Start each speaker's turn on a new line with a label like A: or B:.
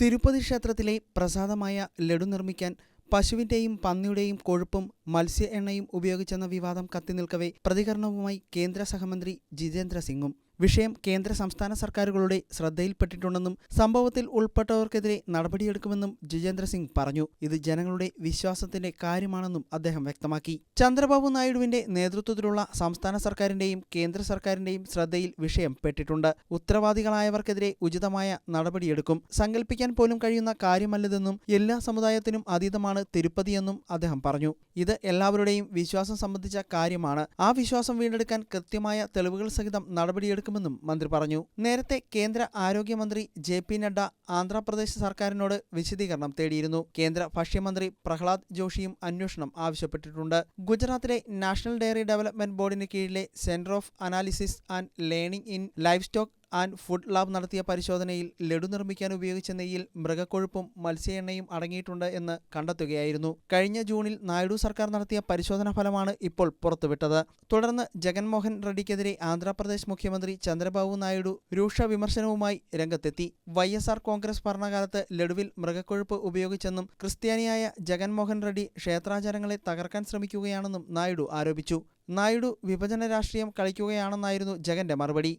A: തിരുപ്പതി ക്ഷേത്രത്തിലെ പ്രസാദമായ ലഡു നിർമ്മിക്കാൻ പശുവിന്റെയും പന്നിയുടെയും കൊഴുപ്പും മത്സ്യ എണ്ണയും ഉപയോഗിച്ചെന്ന വിവാദം കത്തിനിൽക്കവേ പ്രതികരണവുമായി കേന്ദ്ര സഹമന്ത്രി ജിതേന്ദ്ര സിംഗും വിഷയം കേന്ദ്ര സംസ്ഥാന സർക്കാരുകളുടെ ശ്രദ്ധയിൽപ്പെട്ടിട്ടുണ്ടെന്നും സംഭവത്തിൽ ഉൾപ്പെട്ടവർക്കെതിരെ നടപടിയെടുക്കുമെന്നും ജിതേന്ദ്ര സിംഗ് പറഞ്ഞു. ഇത് ജനങ്ങളുടെ വിശ്വാസത്തിന്റെ കാര്യമാണെന്നും അദ്ദേഹം വ്യക്തമാക്കി. ചന്ദ്രബാബു നായിഡുവിന്റെ നേതൃത്വത്തിലുള്ള സംസ്ഥാന സർക്കാരിന്റെയും കേന്ദ്ര സർക്കാരിന്റെയും ശ്രദ്ധയിൽ വിഷയം പെട്ടിട്ടുണ്ട്. ഉത്തരവാദികളായവർക്കെതിരെ ഉചിതമായ നടപടിയെടുക്കും. സങ്കല്പിക്കാൻ പോലും കഴിയുന്ന കാര്യമല്ലതെന്നും എല്ലാ സമുദായത്തിനും അതീതമാണ് തിരുപ്പതിയെന്നും അദ്ദേഹം പറഞ്ഞു. ഇത് എല്ലാവരുടെയും വിശ്വാസം സംബന്ധിച്ച കാര്യമാണ്. ആ വിശ്വാസം വീണ്ടെടുക്കാൻ കൃത്യമായ തെളിവുകൾ സഹിതം നടപടിയെടുക്കുമെന്നും മന്ത്രി പറഞ്ഞു. നേരത്തെ കേന്ദ്ര ആരോഗ്യമന്ത്രി ജെ പി നഡ്ഡ ആന്ധ്രാപ്രദേശ് സർക്കാരിനോട് വിശദീകരണം തേടിയിരുന്നു. കേന്ദ്ര ഭക്ഷ്യമന്ത്രി പ്രഹ്ലാദ് ജോഷിയും അന്വേഷണം ആവശ്യപ്പെട്ടിട്ടുണ്ട്. ഗുജറാത്തിലെ നാഷണൽ ഡയറി ഡെവലപ്മെന്റ് ബോർഡിന് കീഴിലെ centre of analysis and learning in livestock and food lab നടത്തിയ പരിശോധനയിൽ ലഡു നിർമ്മിക്കാൻ ഉപയോഗിച്ച നെയ്യിൽ മൃഗക്കൊഴുപ്പും മത്സ്യ എണ്ണയും അടങ്ങിയിട്ടുണ്ട് എന്ന് കണ്ടെത്തുകയായിരുന്നു. കഴിഞ്ഞ ജൂണിൽ നായിഡു സർക്കാർ നടത്തിയ പരിശോധനാ ഫലമാണ് ഇപ്പോൾ പുറത്തുവിട്ടത്. തുടർന്ന് ജഗൻമോഹൻ റെഡ്ഡിക്കെതിരെ ആന്ധ്രാപ്രദേശ് മുഖ്യമന്ത്രി ചന്ദ്രബാബു നായിഡു രൂക്ഷ വിമർശനവുമായി രംഗത്തെത്തി. വൈ എസ് ആർ കോൺഗ്രസ് ഭരണകാലത്ത് ലഡുവിൽ മൃഗക്കൊഴുപ്പ് ഉപയോഗിച്ചെന്നും ക്രിസ്ത്യാനിയായ ജഗൻമോഹൻ റെഡ്ഡി ക്ഷേത്രാചാരങ്ങളെ തകർക്കാൻ ശ്രമിക്കുകയാണെന്നും നായിഡു ആരോപിച്ചു. നായിഡു വിഭജന രാഷ്ട്രീയം കളിക്കുകയാണെന്നായിരുന്നു ജഗന്റെ മറുപടി.